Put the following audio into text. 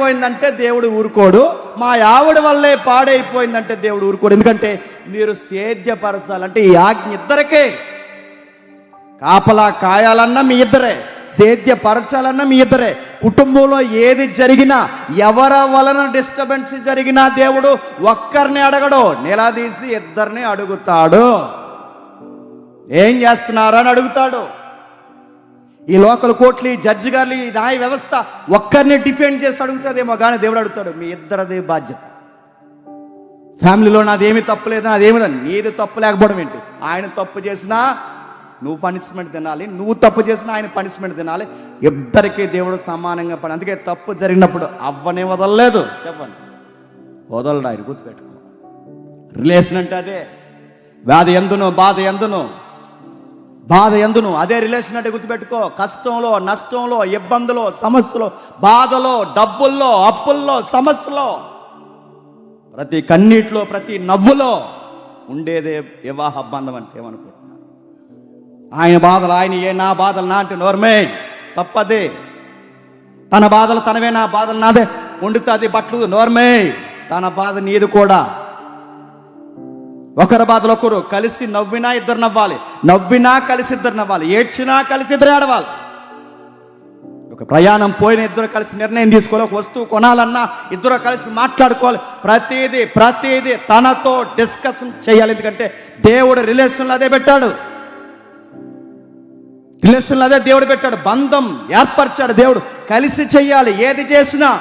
పాడైపోయిందంటే దేవుడు ఊరుకోడు. మా ఆవిడ వల్లే పాడైపోయిందంటే దేవుడు ఊరుకోడు. ఎందుకంటే మీరు సేద్యపరచాలంటే ఈ ఆజ్ఞ ఇద్దరికే. కాపలా కాయాలన్నా మీ ఇద్దరే సేద్యపరచాలన్నా మీ ఇద్దరే. కుటుంబంలో ఏది జరిగినా ఎవరి వలన డిస్టర్బెన్స్ జరిగినా దేవుడు ఒక్కరిని అడగడు. నిలదీసి ఇద్దరిని అడుగుతాడు. ఏం చేస్తున్నారని అడుగుతాడు. ఈ లోకల్ కోర్టులు జడ్జి గారు న్యాయ వ్యవస్థ ఒక్కరిని డిఫెండ్ చేసి అడుగుతుందేమో కానీ దేవుడు అడుగుతాడు మీ ఇద్దరిదే బాధ్యత. ఫ్యామిలీలో నాదేమీ తప్పు లేదు నాదేమి నీది తప్పు లేకపోవడం ఏంటి? ఆయన తప్పు చేసినా నువ్వు పనిష్మెంట్ తినాలి నువ్వు తప్పు చేసినా ఆయన పనిష్మెంట్ తినాలి. ఇద్దరికీ దేవుడు సమానంగా పని అందుకే తప్పు జరిగినప్పుడు అవ్వనే వదలలేదు. చెప్పండి. వదలడు ఆయన గుర్తుపెట్టుకో. రిలేషన్ అంటే అదే. వ్యాధి ఎందును బాధ ఎందును బాధ ఎందును? అదే రిలేషన్ అంటే గుర్తుపెట్టుకో. కష్టంలో నష్టంలో ఇబ్బందులో సమస్యలో బాధలో డబ్బుల్లో అప్పుల్లో సమస్యలో ప్రతి కన్నీటిలో ప్రతి నవ్వులో ఉండేదే వివాహ బంధం అంటే ఏమనుకుంటున్నా ఆయన బాధలు ఆయన ఏ నా బాధలు నా అంటే నోర్మే. తప్పదే. తన బాధలు తనవే నా బాధలు నాదే. వండుతుంది బట్లు నోర్మే. తన బాధ నీది కూడా. ఒకరి బాధలు ఒకరు. కలిసి నవ్వినా ఇద్దరు నవ్వాలి. నవ్వినా కలిసి ఇద్దరు నవ్వాలి. ఏడ్చినా కలిసి ఇద్దరు ఏడవాలి ఒక ప్రయాణం పోయిన ఇద్దరు కలిసి నిర్ణయం తీసుకోవాలి. ఒక వస్తువు కొనాలన్నా ఇద్దరు కలిసి మాట్లాడుకోవాలి. ప్రతిదీ ప్రతిదీ తనతో డిస్కషన్ చేయాలి. ఎందుకంటే దేవుడు రిలేషన్లు అదే పెట్టాడు. రిలేషన్లు అదే దేవుడు పెట్టాడు. బంధం ఏర్పరిచాడు దేవుడు. కలిసి చెయ్యాలి ఏది చేసినా